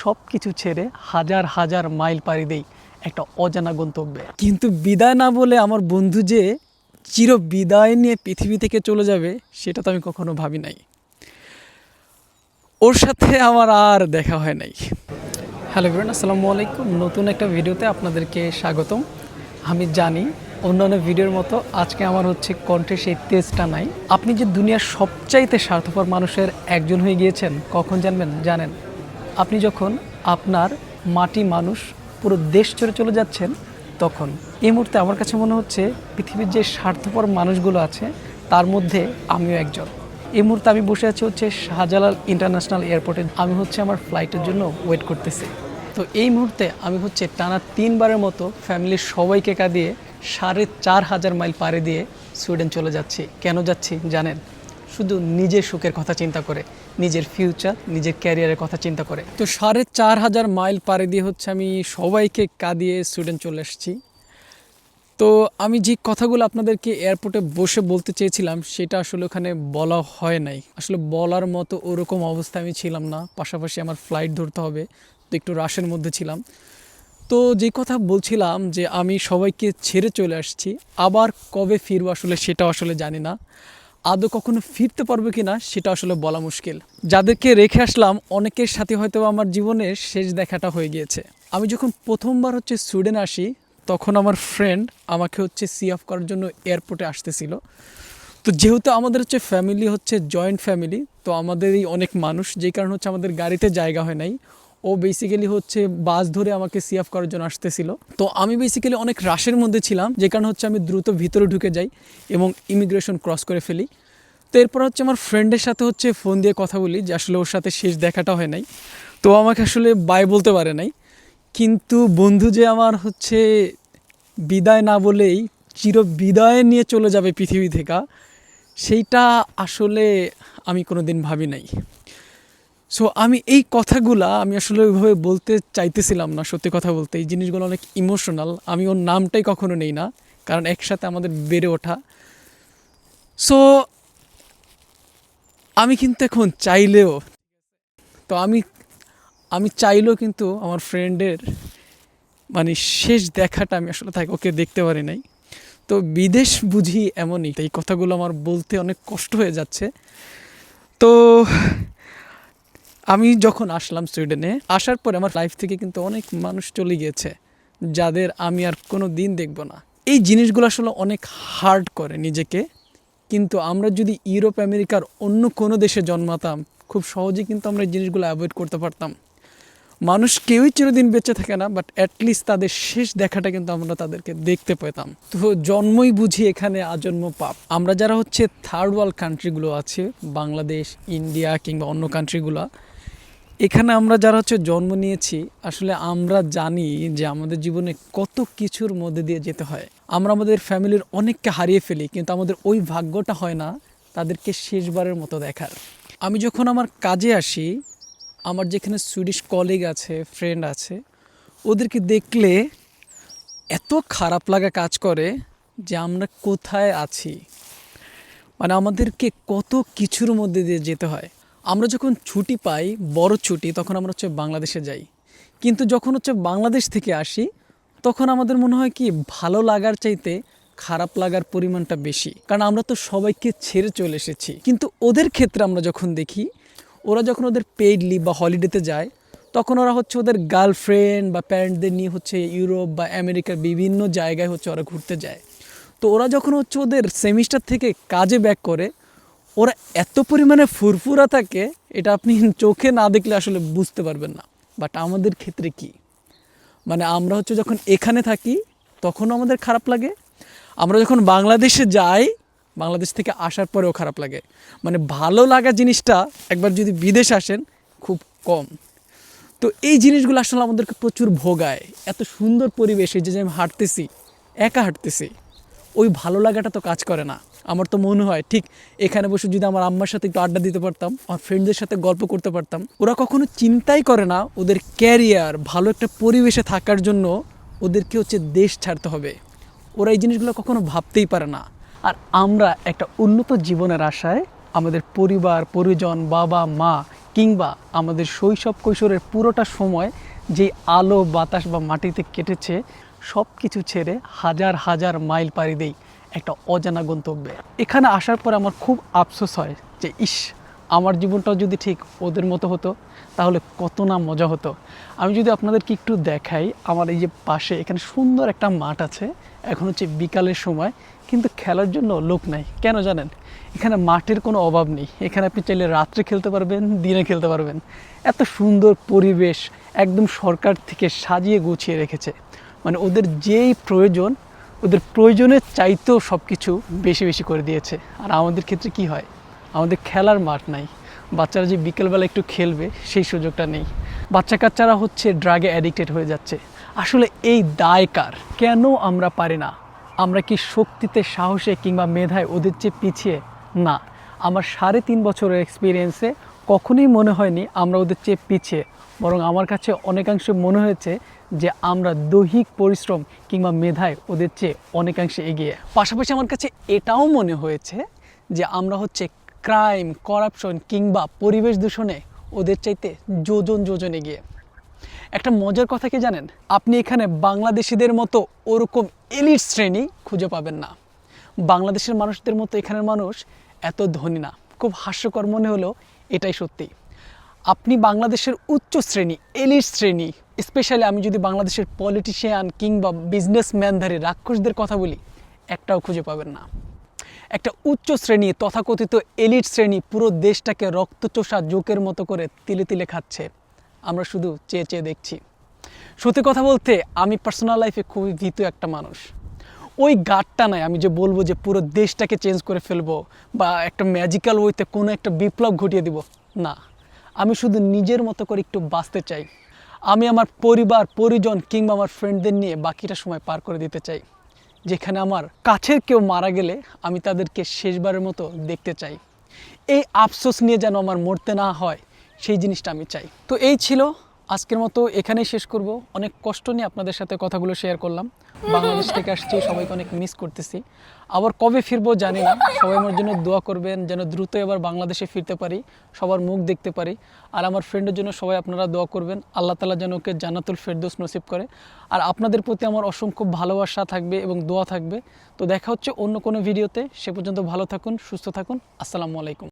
সব কিছু ছেড়ে হাজার হাজার মাইল পাড়ি দেই একটা অজানা গন্তব্যে। কিন্তু বিদায় না বলে আমার বন্ধু যে চির বিদায় নিয়ে পৃথিবী থেকে চলে যাবে, সেটা তো আমি কখনো ভাবি নাই। ওর সাথে আমার আর দেখা হয় নাই। হ্যালো বিরন আসসালামু আলাইকুম। নতুন একটা ভিডিওতে আপনাদেরকে স্বাগতম। আমি জানি অন্যান্য ভিডিওর মতো আজকে আমার হচ্ছে কণ্ঠে সেই তেজটা নাই। আপনি যে দুনিয়ার সবচাইতে স্বার্থপর মানুষের একজন হয়ে গিয়েছেন, কখন জানবেন? জানেন। আপনি যখন আপনার মাটি মানুষ পুরো দেশ ছেড়ে চলে যাচ্ছেন, তখন এই মুহূর্তে আমার কাছে মনে হচ্ছে পৃথিবীর যে স্বার্থপর মানুষগুলো আছে, তার মধ্যে আমিও একজন। এই মুহূর্তে আমি বসে আছি হচ্ছে শাহজালাল ইন্টারন্যাশনাল এয়ারপোর্টে। আমি হচ্ছে আমার ফ্লাইটের জন্য ওয়েট করতেছি। তো এই মুহূর্তে আমি হচ্ছে টানা তিনবারের মতো ফ্যামিলির সবাইকে কাঁদিয়ে সাড়ে চার হাজার মাইল পাড়ে দিয়ে সুইডেন চলে যাচ্ছি। কেন যাচ্ছি জানেন? শুধু নিজের সুখের কথা চিন্তা করে। নিজের ফিউচার নিজের ক্যারিয়ারের কথা চিন্তা করে। তো সাড়ে চার হাজার মাইল পাড়ে দিয়ে হচ্ছে আমি সবাইকে কাঁদিয়ে সুইডেন চলে এসেছি। তো আমি যে কথাগুলো আপনাদেরকে এয়ারপোর্টে বসে বলতে চেয়েছিলাম, সেটা আসলে ওখানে বলা হয় নাই। আসলে বলার মতো ওরকম অবস্থা আমি ছিলাম না। পাশাপাশি আমার ফ্লাইট ধরতে হবে, তো একটু রাশের মধ্যে ছিলাম। তো যে কথা বলছিলাম যে আমি সবাইকে ছেড়ে চলে আসছি, আবার কবে ফিরবো আসলে সেটা আসলে জানি না। আদৌ কখনো ফিরতে পারবে কি না সেটা আসলে বলা মুশকিল। যাদেরকে রেখে আসলাম, অনেকের সাথে হয়তো আমার জীবনের শেষ দেখাটা হয়ে গিয়েছে। আমি যখন প্রথমবার হচ্ছে সুইডেন আসি, তখন আমার ফ্রেন্ড আমাকে হচ্ছে সি অফ করার জন্য এয়ারপোর্টে আসতেছিল। তো যেহেতু আমাদের হচ্ছে ফ্যামিলি হচ্ছে জয়েন্ট ফ্যামিলি তো আমাদের এই অনেক মানুষ, যেই কারণে হচ্ছে আমাদের গাড়িতে জায়গা হয় নাই। ও বেসিক্যালি হচ্ছে বাস ধরে আমাকে সি অফ করার জন্য আসতেছিল। তো আমি বেসিক্যালি অনেক রাশের মধ্যে ছিলাম, যে কারণে হচ্ছে আমি দ্রুত ভিতরে ঢুকে যাই এবং ইমিগ্রেশন ক্রস করে ফেলি। তো এরপর হচ্ছে আমার ফ্রেন্ডের সাথে হচ্ছে ফোন দিয়ে কথা বলি যে আসলে ওর সাথে শেষ দেখাটা হয় নাই। তো আমাকে আসলে বাই বলতে পারে নাই। কিন্তু বন্ধু যে আমার হচ্ছে বিদায় না বলেই চির বিদায় নিয়ে চলে যাবে পৃথিবী থেকে, সেইটা আসলে আমি কোনো দিন ভাবি নাই। সো আমি এই কথাগুলা আমি আসলে ওইভাবে বলতে চাইতেছিলাম না, সত্যি কথা বলতে। এই জিনিসগুলো অনেক ইমোশনাল আমি ওর নামটাই কখনো নেই না, কারণ একসাথে আমাদের বেড়ে ওঠা। সো আমি কিন্তু এখন চাইলেও, তো আমি আমি চাইলেও কিন্তু আমার ফ্রেন্ডের মানে শেষ দেখাটা আমি আসলে তাকে ওকে দেখতে পারি নাই। তো বিদেশ বুঝি এমনই, এই কথাগুলো আমার বলতে অনেক কষ্ট হয়ে যাচ্ছে। তো আমি যখন আসলাম সুইডেনে, আসার পরে আমার লাইফ থেকে কিন্তু অনেক মানুষ চলে গিয়েছে, যাদের আমি আর কোনো দিন দেখব না। এই জিনিসগুলো আসলে অনেক হার্ড করে নিজেকে। কিন্তু আমরা যদি ইউরোপ, আমেরিকার অন্য কোনো দেশে জন্মাতাম, খুব সহজেই কিন্তু আমরা এই জিনিসগুলো অ্যাভয়েড করতে পারতাম। মানুষ কেউই চিরদিন বেঁচে থাকে না বাট অ্যাটলিস্ট তাদের শেষ দেখাটা কিন্তু আমরা তাদেরকে দেখতে পেতাম। তো জন্মই বুঝি এখানে আজন্ম পাপ। আমরা যারা হচ্ছে থার্ড ওয়ার্ল্ড কান্ট্রিগুলো আছে, বাংলাদেশ, ইন্ডিয়া কিংবা অন্য কান্ট্রিগুলো এখানে আমরা যারা হচ্ছে জন্ম নিয়েছি, আসলে আমরা জানি যে আমাদের জীবনে কত কিছুর মধ্যে দিয়ে যেতে হয়। আমরা আমাদের ফ্যামিলির অনেককে হারিয়ে ফেলি, কিন্তু আমাদের ওই ভাগ্যটা হয় না তাদেরকে শেষবারের মতো দেখার। আমি যখন আমার কাজে আসি, আমার যেখানে সুইডিশ কলিগ আছে ফ্রেন্ড আছে, ওদেরকে দেখলে এত খারাপ লাগা কাজ করে যে আমরা কোথায় আছি। মানে আমাদেরকে কত কিছুর মধ্যে দিয়ে যেতে হয়। আমরা যখন ছুটি পাই, বড় ছুটি, তখন আমরা হচ্ছে বাংলাদেশে যাই। কিন্তু যখন হচ্ছে বাংলাদেশ থেকে আসি তখন আমাদের মনে হয় কি, ভালো লাগার চাইতে খারাপ লাগার পরিমাণটা বেশি। কারণ আমরা তো সবাইকে ছেড়ে চলে এসেছি। কিন্তু ওদের ক্ষেত্রে আমরা যখন দেখি, ওরা যখন ওদের পেইড লিভ বা হলিডেতে যায়, তখন ওরা হচ্ছে ওদের গার্লফ্রেন্ড বা প্যারেন্টদের নিয়ে হচ্ছে ইউরোপ বা আমেরিকার বিভিন্ন জায়গায় হচ্ছে ওরা ঘুরতে যায়। তো ওরা যখন হচ্ছে ওদের সেমিস্টার থেকে কাজে ব্যাক করে, ওরা এত পরিমাণে ফুরফুরা থাকে, এটা আপনি চোখে না দেখলে আসলে বুঝতে পারবেন না। বাট আমাদের ক্ষেত্রে কি? মানে আমরা হচ্ছে যখন এখানে থাকি, তখনও আমাদের খারাপ লাগে। আমরা যখন বাংলাদেশে যাই, বাংলাদেশ থেকে আসার পরেও খারাপ লাগে। মানে ভালো লাগা জিনিসটা একবার যদি বিদেশ আসেন, খুব কম। তো এই জিনিসগুলো আসলে আমাদেরকে প্রচুর ভোগায়। এত সুন্দর পরিবেশে যে আমি হাঁটতেছি, একা হাঁটতেছি। ওই ভালো লাগাটা তো কাজ করে না। আমার তো মনে হয়, ঠিক এখানে বসে যদি আমার আম্মার সাথে একটু আড্ডা দিতে পারতাম, আমার ফ্রেন্ডদের সাথে গল্প করতে পারতাম, ওরা কখনো চিন্তাই করে না ওদের ক্যারিয়ার ভালো একটা পরিবেশে থাকার জন্য ওদেরকে হচ্ছে দেশ ছাড়তে হবে। ওরা এই জিনিসগুলো কখনো ভাবতেই পারে না। আর আমরা একটা উন্নত জীবনের আশায় আমাদের পরিবার, পরিজন, বাবা, মা কিংবা আমাদের শৈশব কৈশোরের পুরোটা সময় যে আলো বাতাস বা মাটিতে কেটেছে সব কিছু ছেড়ে হাজার হাজার মাইল পাড়ি দেই একটা অজানা গন্তব্যে। এখানে আসার পর আমার খুব আফসোস হয় যে, ইস, আমার জীবনটাও যদি ঠিক ওদের মতো হতো, তাহলে কত না মজা হতো। আমি যদি আপনাদেরকে একটু দেখাই, আমার এই যে পাশে এখানে সুন্দর একটা মাঠ আছে, এখন হচ্ছে বিকালের সময়, কিন্তু খেলার জন্য লোক নাই, কেন জানেন? এখানে মাঠের কোনো অভাব নেই, এখানে আপনি চাইলে রাত্রে খেলতে পারবেন, দিনে খেলতে পারবেন। এত সুন্দর পরিবেশ, একদম সরকার থেকে সাজিয়ে গুছিয়ে রেখেছে। মানে ওদের যেই প্রয়োজন, ওদের প্রয়োজনের চাইতেও সব কিছু বেশি বেশি করে দিয়েছে। আর আমাদের ক্ষেত্রে কি হয়? আমাদের খেলার মাঠ নাই। বাচ্চারা যে বিকেলবেলা একটু খেলবে, সেই সুযোগটা নেই। বাচ্চা কাচ্চারা হচ্ছে ড্রাগে অ্যাডিক্টেড হয়ে যাচ্ছে। আসলে এই দায় কার? কেন আমরা পারি না? আমরা কি শক্তিতে, সাহসে কিংবা মেধায় ওদের চেয়ে পিছিয়ে? না। আমার সাড়ে তিন বছরের এক্সপিরিয়েন্সে কখনোই মনে হয়নি আমরা ওদের চেয়ে পিছিয়ে। বরং আমার কাছে অনেকাংশে মনে হয়েছে যে আমরা দৈহিক পরিশ্রম কিংবা মেধায় ওদের চেয়ে অনেকাংশে এগিয়ে। পাশাপাশি আমার কাছে এটাও মনে হয়েছে যে আমরা হচ্ছে ক্রাইম করাপশন কিংবা পরিবেশ দূষণে ওদের চাইতে যোজন যোজন এগিয়ে। একটা মজার কথা কি জানেন? আপনি এখানে বাংলাদেশিদের মতো ওরকম এলিট শ্রেণি খুঁজে পাবেন না। বাংলাদেশের মানুষদের মতো এখানের মানুষ এত ধনী না। খুব হাস্যকর মনে হলো এটাই সত্যি। আপনি বাংলাদেশের উচ্চ শ্রেণি, এলিট শ্রেণি স্পেশালি আমি যদি বাংলাদেশের পলিটিশিয়ান কিংবা বিজনেসম্যানধারী রাক্ষসদের কথা বলি, একটাও খুঁজে পাবেন না। একটা উচ্চ শ্রেণি, তথাকথিত এলিট শ্রেণি পুরো দেশটাকে রক্তচোষা জোকের মতো করে তিলে তিলে খাচ্ছে। আমরা শুধু চেয়ে চেয়ে দেখছি। সত্যি কথা বলতে, আমি পার্সোনাল লাইফে খুবই ভীতু একটা মানুষ। ওই গাটটা নাই আমি যে বলব যে পুরো দেশটাকে চেঞ্জ করে ফেলব বা একটা ম্যাজিক্যাল ওয়েতে কোনো একটা বিপ্লব ঘটিয়ে দিব। না। আমি শুধু নিজের মতো করে একটু বাঁচতে চাই। আমি আমার পরিবার, পরিজন কিংবা আমার ফ্রেন্ডদের নিয়ে বাকিটা সময় পার করে দিতে চাই। যেখানে আমার কাছের কেউ মারা গেলে আমি তাদেরকে শেষবারের মতো দেখতে চাই। এই আফসোস নিয়ে যেন আমার মরতে না হয়, সেই জিনিসটা আমি চাই। তো এই ছিল আজকের মতো এখানেই শেষ করব। অনেক কষ্ট নিয়ে আপনাদের সাথে কথাগুলো শেয়ার করলাম। বাংলাদেশ থেকে আসছি, সবাইকে অনেক মিস করতেছি। আবার কবে ফিরবো জানি না। সবাই আমার জন্য দোয়া করবেন, যেন দ্রুত এবার বাংলাদেশে ফিরতে পারি, সবার মুখ দেখতে পারি। আর আমার ফ্রেন্ডের জন্য সবাই আপনারা দোয়া করবেন, আল্লাহ তালা যেন ওকে জান্নাতুল ফেরদৌস নসিব করে। আর আপনাদের প্রতি আমার অসংখ্য ভালোবাসা থাকবে এবং দোয়া থাকবে। তো দেখা হচ্ছে অন্য কোনো ভিডিওতে সে পর্যন্ত ভালো থাকুন, সুস্থ থাকুন। আসসালামু আলাইকুম।